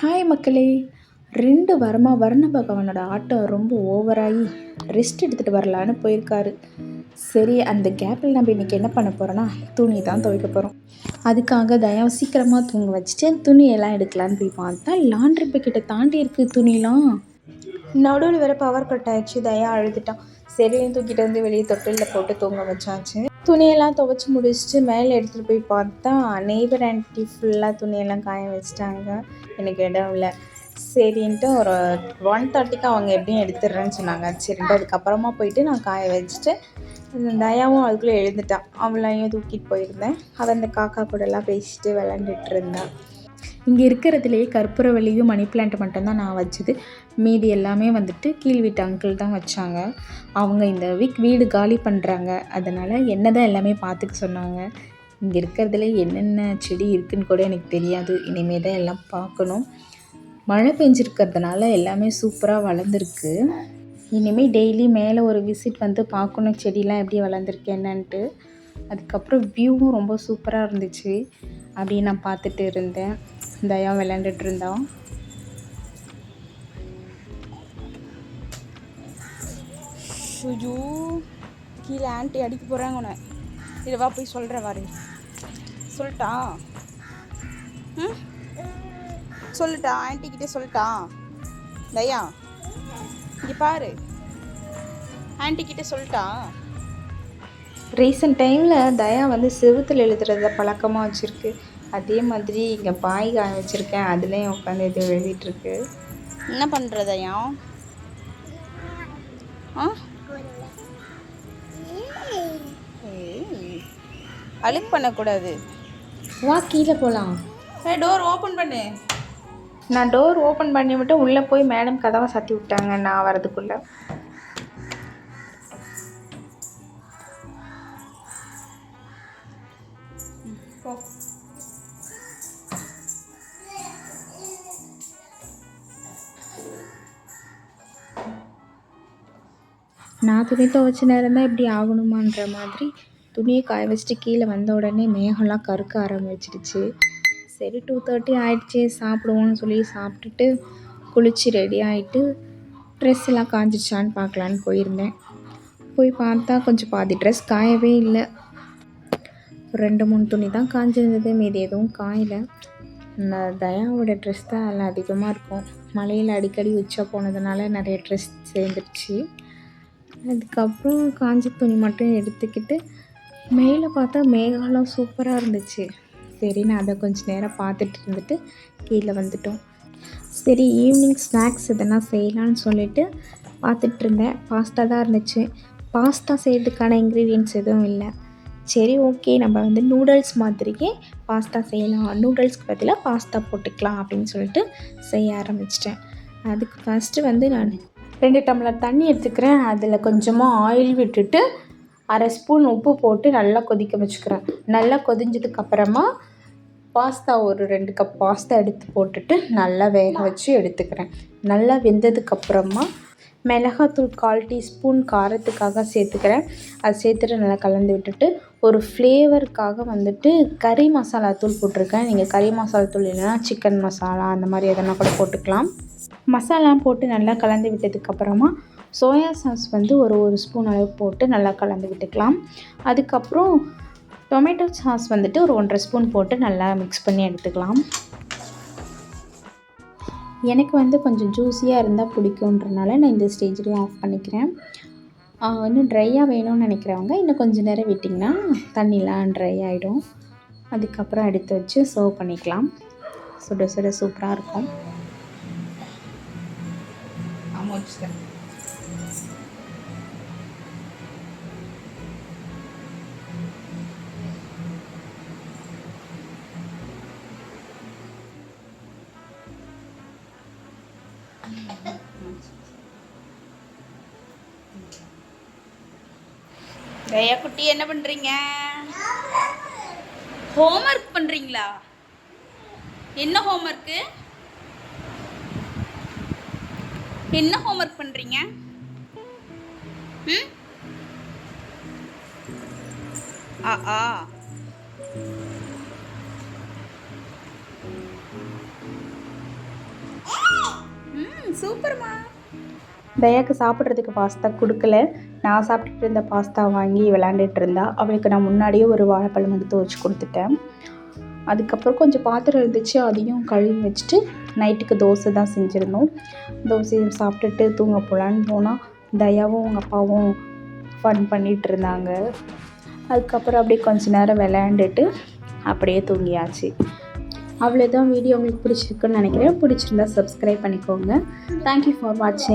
Hi மக்களே. ரெண்டு வாரமாக வர்ண பகவானோட ஆட்டம் ரொம்ப ஓவராகி ரெஸ்ட் எடுத்துகிட்டு வரலான்னு போயிருக்காரு. சரி அந்த கேப்பில் நம்ம இன்றைக்கி என்ன பண்ண போகிறோன்னா துணி தான் துவைக்க போகிறோம் அதுக்காக தயாவை சீக்கிரமாக தூங்க வச்சுட்டு துணியெல்லாம் எடுக்கலான்னு போய் பார்த்தா லாண்ட்ரி பக்கெட்டை தாண்டி இருக்குது துணிலாம். நடுவில் வேறு பவர் கட் ஆகிடுச்சு தயா அழுதுட்டான். சரின்னு தூக்கிட்டு வந்து வெளியே தொட்டிலில் போட்டு தூங்க வச்சாச்சு. துணியெல்லாம் துவைச்சி முடிச்சுட்டு மேலே எடுத்துகிட்டு போய் பார்த்தா நெய்பர் ஆன்ட்டி ஃபுல்லாக துணியெல்லாம் காய வச்சிட்டாங்க. எனக்கு இடம் இல்லை. சரின்ட்டு ஒரு ஒன் தேர்ட்டிக்கு அவங்க எப்படியும் எடுத்துடுறேன்னு சொன்னாங்க. சரின்ட்டு அதுக்கப்புறமா போயிட்டு நான் காய வச்சுட்டு தயாவும் அதுக்குள்ளே எழுந்துட்டான். அவளையும் தூக்கிட்டு போயிருந்தேன். அவள் அந்த காக்கா கூடலாம் பேசிட்டு விளாண்டுட்டு இருந்தான் இங்கே இருக்கிறதுலையே கற்பூரவல்லியும் மணி பிளான்ட் மட்டும்தான் நான் வச்சது. மீதி எல்லாமே வந்துட்டு கீழ் வீட்டு அங்கிள் தான் வச்சாங்க. அவங்க இந்த வீக் வீடு காலி பண்ணுறாங்க அதனால் என்ன தான் எல்லாமே பார்த்துக்க சொன்னாங்க. இங்கே இருக்கிறதுல என்னென்ன செடி இருக்குன்னு கூட எனக்கு தெரியாது. இனிமேல் தான் எல்லாம் பார்க்கணும். மழை பெஞ்சிருக்கிறதுனால எல்லாமே சூப்பராக வளர்ந்துருக்கு. இனிமேல் டெய்லி மேலே ஒரு விசிட் வந்து பார்க்கணும். செடிலாம் எப்படி வளர்ந்துருக்கு என்னன்ட்டு. அதுக்கப்புறம் வியூவும் ரொம்ப சூப்பராக இருந்துச்சு. அப்படியே நான் பார்த்துட்டு இருந்தேன். தயா விளாண்டுட்டு இருந்தான் ஷுஜு கீழே ஆண்டி அடிக்க போகிறாங்க உன்னை இதை வா போய் சொல்கிறேன் வாரு சொல்லிட்டா ம் சொல்லிட்டா ஆண்டி கிட்டே சொல்லிட்டா தயா இங்கே பாரு ஆண்டி கிட்டே சொல்லிட்டா ரீசெண்ட் டைமில் தயா வந்து செவுத்தில் எழுதுறத பழக்கமாக வச்சுருக்கு. அதே மாதிரி இங்கே பாய் காய வச்சுருக்கேன். அதுலேயும் உட்காந்து இது எழுதிட்டுருக்கு என்ன பண்ணுற தயா ஆ? ஏய், அழுக்கு பண்ணக்கூடாது. வா கீழே போகலாம் ஏ டோர் ஓப்பன் பண்ணு. நான் டோர் ஓப்பன் பண்ணி விட்டு உள்ளே போய் மேடம் கதவை சாத்தி விட்டாங்க நான் வரதுக்குள்ளே போ. நான் துணி துவைச்ச நேரம் தான் இப்படி ஆகணுமான்ற மாதிரி துணியை காய வச்சுட்டு கீழே வந்த உடனே மேகம்லாம் கருக்க ஆரம்பிச்சிடுச்சு. சரி டூ தேர்ட்டி ஆயிடுச்சு சாப்பிடுவோன்னு சொல்லி சாப்பிட்டுட்டு குளித்து ரெடி ஆகிட்டு ட்ரெஸ் எல்லாம் காஞ்சிச்சான்னு பார்க்கலான்னு போயிருந்தேன். போய் பார்த்தா கொஞ்சம் பாதி ட்ரெஸ் காயவே இல்லை. ரெண்டு மூணு துணி தான் காஞ்சிருந்தது மீதி எதுவும் காயலை. நான் தயாவோட ட்ரெஸ் தான் அதில் அதிகமாக இருக்கும். மழையில் அடிக்கடி உச்சா போனதுனால நிறைய ட்ரெஸ் சேர்ந்துருச்சு. அதுக்கப்புறம் காஞ்ச துணி மட்டும் எடுத்துக்கிட்டு மேலே பார்த்தா மேகாலம் சூப்பராக இருந்துச்சு. சரி நான் அதை கொஞ்சம் நேரம் பார்த்துட்டு இருந்துட்டு கீழே வந்துட்டோம். சரி ஈவினிங் ஸ்நாக்ஸ் எதனா செய்யலான்னு சொல்லிட்டு பார்த்துட்டு இருந்தேன். பாஸ்தா தான் இருந்துச்சு. பாஸ்தா செய்கிறதுக்கான இன்க்ரீடியன்ட்ஸ் எதுவும் இல்லை. சரி ஓகே நம்ம வந்து நூடுல்ஸ் மாதிரியே பாஸ்தா செய்யலாம். நூடுல்ஸ்க்கு பதிலாக பாஸ்தா போட்டுக்கலாம் அப்படின்னு சொல்லிட்டு செய்ய ஆரம்பிச்சிட்டேன். அதுக்கு ஃபஸ்ட்டு வந்து நான் ரெண்டு டம்ளர் தண்ணி எடுத்துக்கிறேன். அதில் கொஞ்சமாக ஆயில் விட்டுட்டு அரை ஸ்பூன் உப்பு போட்டு நல்லா கொதிக்க வச்சுக்கிறேன். நல்லா கொதிஞ்சதுக்கப்புறமா பாஸ்தா ஒரு ரெண்டு கப் பாஸ்தா எடுத்து போட்டுட்டு நல்லா வேக வச்சு எடுத்துக்கிறேன். நல்லா வெந்ததுக்கப்புறமா மிளகாத்தூள் கால் டீஸ்பூன் காரத்துக்காக சேர்த்துக்கிறேன். அது சேர்த்துட்டு நல்லா கலந்து விட்டுட்டு ஒரு ஃப்ளேவருக்காக வந்துட்டு கறி மசாலா தூள் போட்டிருக்கேன். நீங்கள் கறி மசாலா தூள் இல்லைன்னா சிக்கன் மசாலா அந்த மாதிரி எதனா கூட போட்டுக்கலாம். மசாலா போட்டு நல்லா கலந்து விட்டதுக்கப்புறமா சோயா சாஸ் வந்து ஒரு ஒரு ஸ்பூன் அளவு போட்டு நல்லா கலந்து விட்டுக்கலாம். அதுக்கப்புறம் டொமேட்டோ சாஸ் வந்துட்டு ஒரு ஒன்றரை ஸ்பூன் போட்டு நல்லா மிக்ஸ் பண்ணி எடுத்துக்கலாம். எனக்கு வந்து கொஞ்சம் ஜூஸியாக இருந்தால் பிடிக்குன்றனால நான் இந்த ஸ்டேஜ்லேயும் ஆஃப் பண்ணிக்கிறேன். இன்னும் ட்ரையாக வேணும்னு நினைக்கிறவங்க இன்னும் கொஞ்சம் நேரம் விட்டிங்கன்னா தண்ணிலாம் ட்ரை ஆகிடும் அதுக்கப்புறம் எடுத்து வச்சு சர்வ் பண்ணிக்கலாம். சுட சுட சூப்பராக இருக்கும். ஜெயா குட்டி என்ன பண்றீங்க? ஹோம்ஒர்க் பண்றீங்களா? என்ன ஹோம்ஒர்க்கு என்ன ஹோம்ஒர்க் பண்றீங்க? ம்? ஆ ஆ. சூப்பர்மா. தயாக்கு சாப்பிட்றதுக்கு பாஸ்தா கொடுக்கல. நான் சாப்பிட்டுட்டு இருந்த பாஸ்தா வாங்கி விளாண்டுட்டு இருந்தா. அவளுக்கு நான் முன்னாடியே ஒரு வாழைப்பழம் எடுத்து வச்சு கொடுத்துட்டேன். அதுக்கப்புறம் கொஞ்சம் பாத்திரம் இருந்துச்சு. அதையும் கழுவி வச்சுட்டு நைட்டுக்கு தோசை தான் செஞ்சுருந்தோம். தோசையும் சாப்பிட்டுட்டு தூங்க போகலான்னு போனால் தயாவும் அவங்க அப்பாவும் ஃபன் பண்ணிகிட்டு இருந்தாங்க. அதுக்கப்புறம் அப்படியே கொஞ்ச நேரம் விளையாண்டுட்டு அப்படியே தூங்கியாச்சு. அவ்வளோதான் வீடியோ உங்களுக்கு பிடிச்சிருக்குன்னு நினைக்கிறேன். பிடிச்சிருந்தா சப்ஸ்கிரைப் பண்ணிக்கோங்க. தேங்க்யூ ஃபார் வாட்சிங்